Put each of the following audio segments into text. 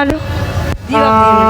Claro. Dios.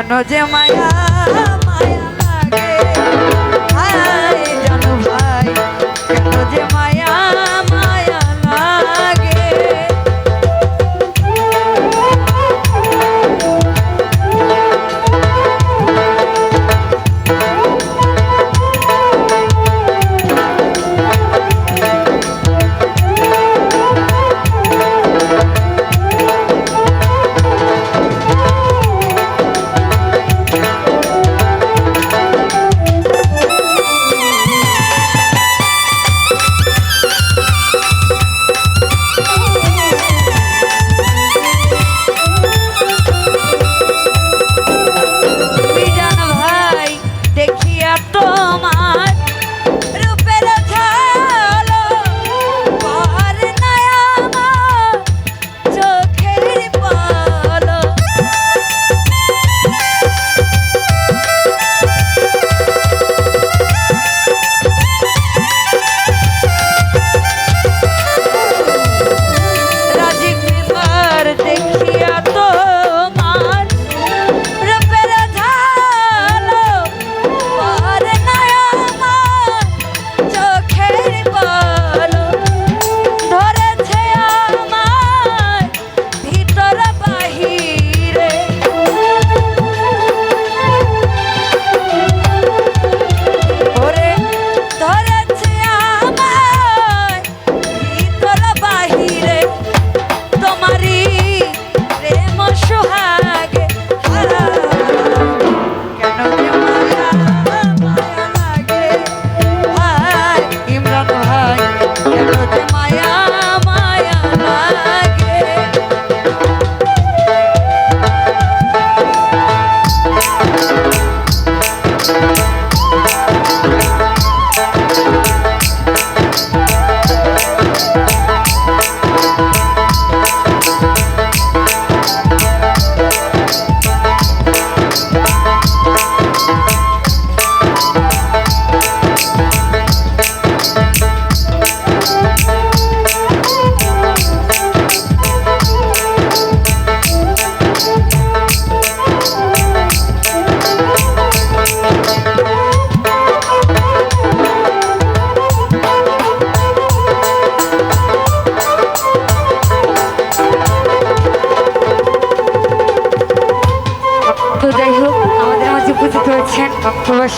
কেন যে মায়া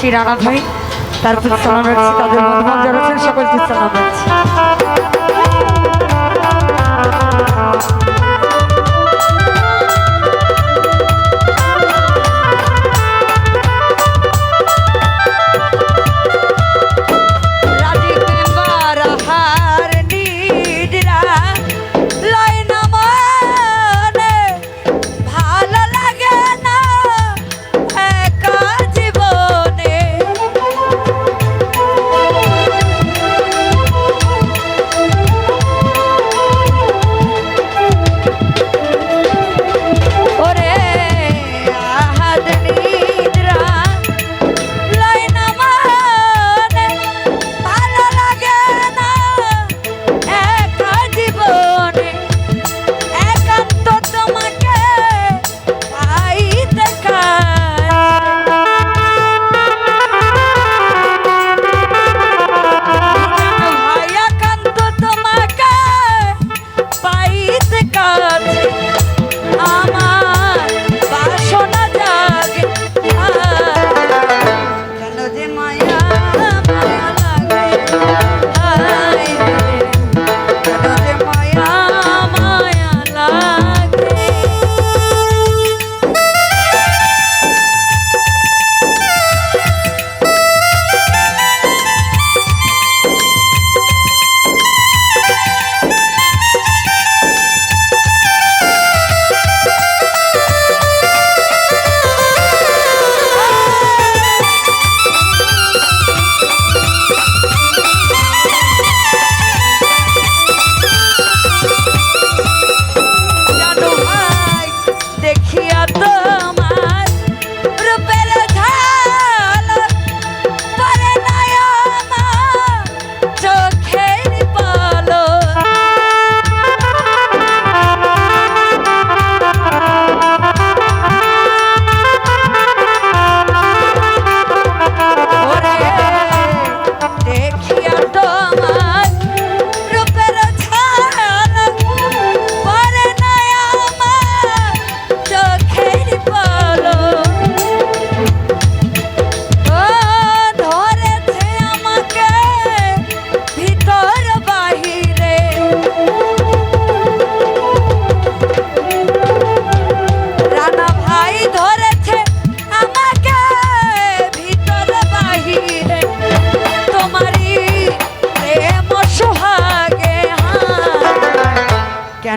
শ্রী রানা ভাই তারপর সালাম রাখছি তাদের বন্ধুবান যারা আছেন সকলকে সালাম রাখছি।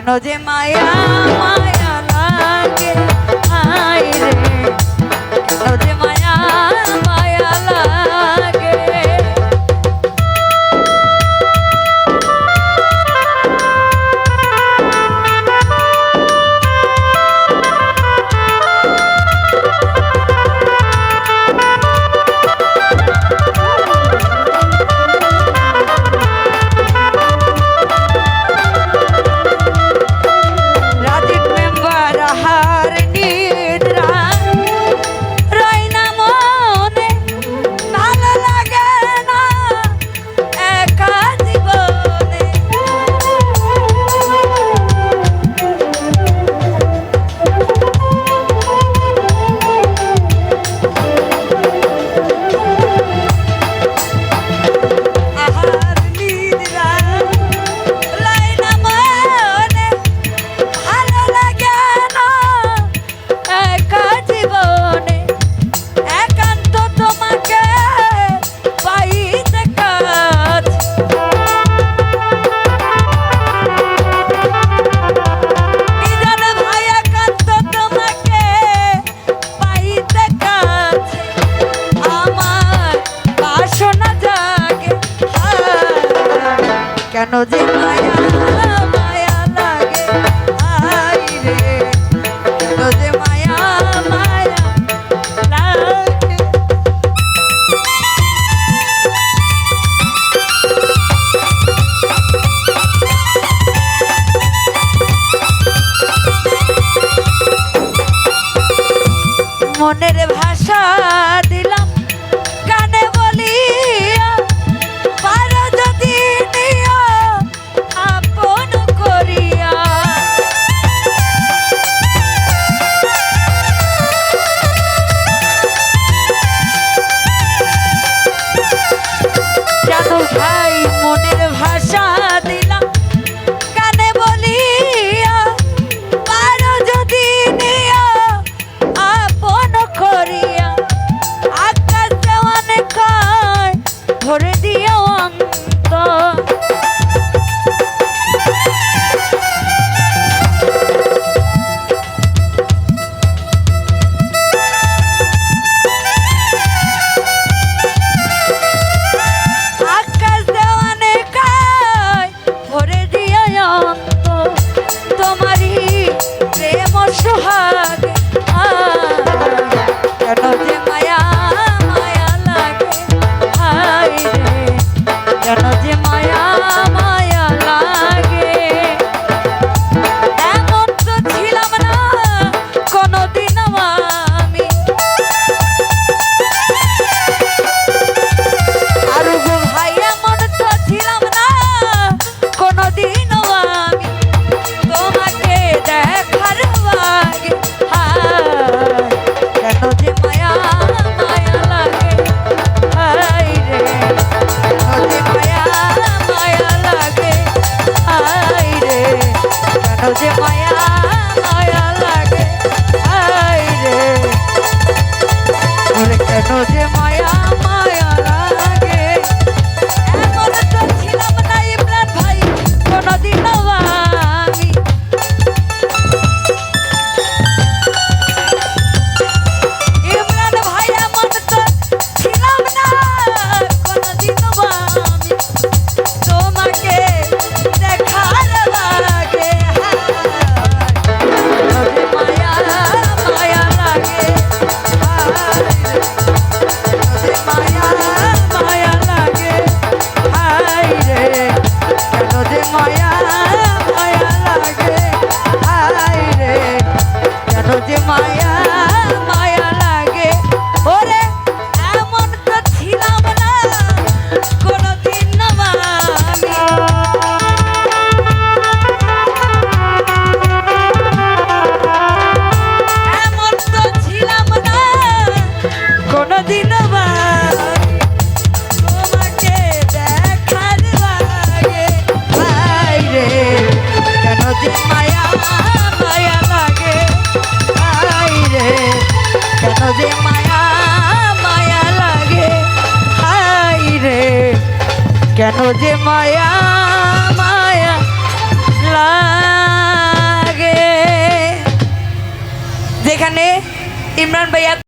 জানো যে মায়া মায়া কেন যে মায়া মায়া লাগে? আই রে কেন যে মনের ভাষা যে মায়া মায়া লাগে। যেখানে ইমরান ভাইয়া